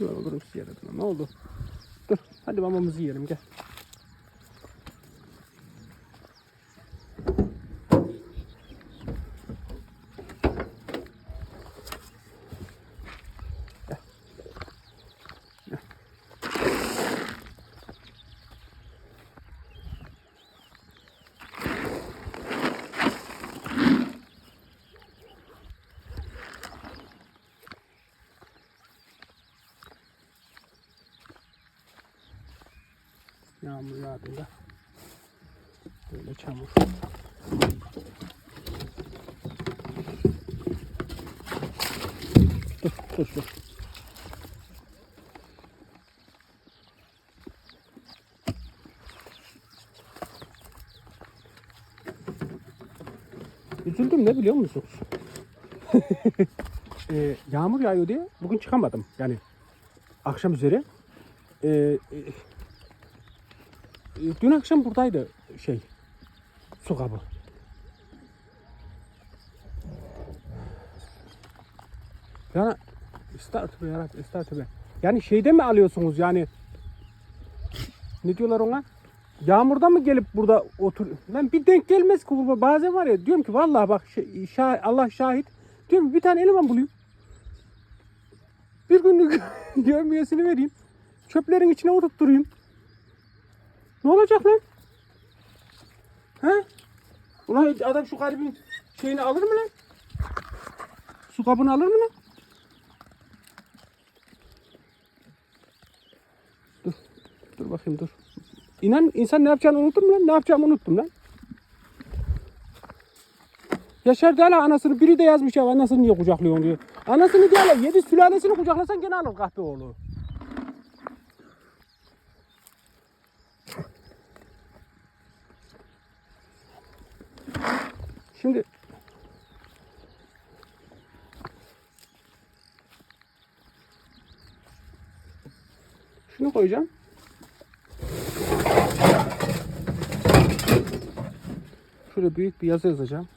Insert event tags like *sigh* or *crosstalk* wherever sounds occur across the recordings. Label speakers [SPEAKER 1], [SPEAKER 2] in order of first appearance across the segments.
[SPEAKER 1] Dur olurum size yaradım. Ne oldu? Dur. Hadi mamamızı yiyelim. Gel. Yağmur yağdığında böyle çamur. Dur, dur, dur. Üzüldüm ne biliyor musunuz? *laughs* Ee, yağmur yağıyor diye bugün çıkamadım. Yani akşam üzeri. Ee, Dün akşam buradaydı şey su kabı. Yani be yarabbim be. Yani şeyde mi alıyorsunuz yani ne diyorlar ona? Yağmurda mı gelip burada otur? Lan bir denk gelmez ki bu. Bazen var ya diyorum ki vallahi bak şey- şah- Allah şahit. Diyorum bir tane eleman bulayım. Bir günlük *laughs* gömüyesini vereyim. Çöplerin içine oturtturayım. Ne olacak lan? He? Ulan adam şu garibin şeyini alır mı lan? Su kabını alır mı lan? Dur. Dur bakayım dur. İnan insan ne yapacağını unuttum lan. Ne yapacağımı unuttum lan. Yaşar da hala anasını biri de yazmış ya anasını niye kucaklıyorsun diyor. Anasını diye hala yedi sülalesini kucaklasan gene alır kahpe oğlu. Şimdi şunu koyacağım. Şöyle büyük bir yazı yazacağım.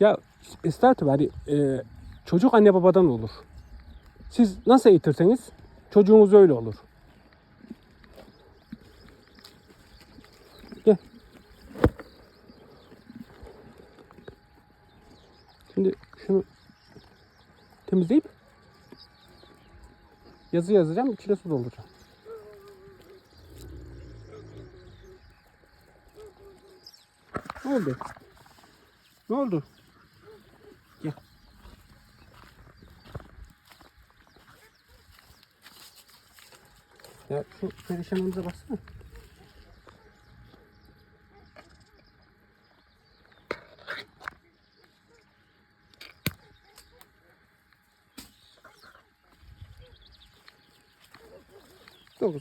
[SPEAKER 1] Ya estağfurullah hani e, çocuk anne babadan olur. Siz nasıl eğitirseniz çocuğunuz öyle olur. Gel. Şimdi şunu temizleyip yazı yazacağım, içine su dolduracağım. Ne oldu? Ne oldu? Gel. Ya şu perişanımıza baksana. Hı,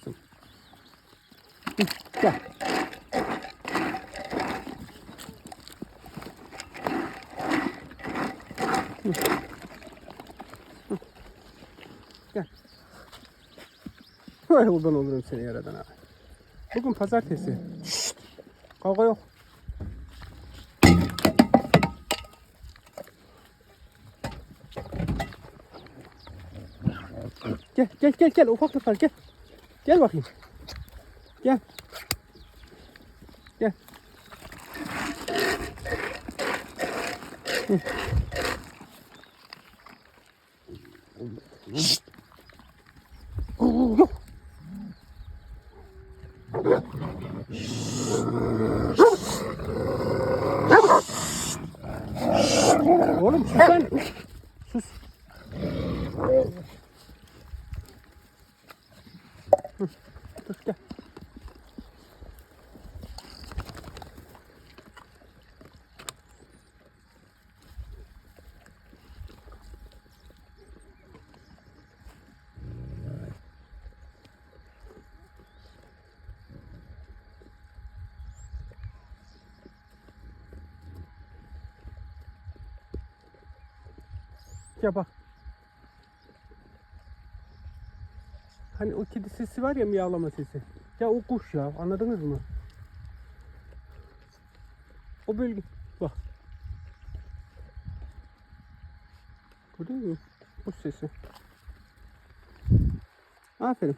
[SPEAKER 1] Gel. Gel. Vay kurban olurum seni yaradan abi. Bugün pazartesi. Şşt. Kavga yok. Gel gel gel gel ufaklıklar gel. Gel bakayım. Gel. Gel. Hı. Şşt. Yok. Oğlum sus lan. Dur gel. Ya bak. Hani o kedi sesi var ya miyavlama sesi. Ya o kuş ya anladınız mı? O bölge. Bak. Değil mi? Bu sesi. Aferin.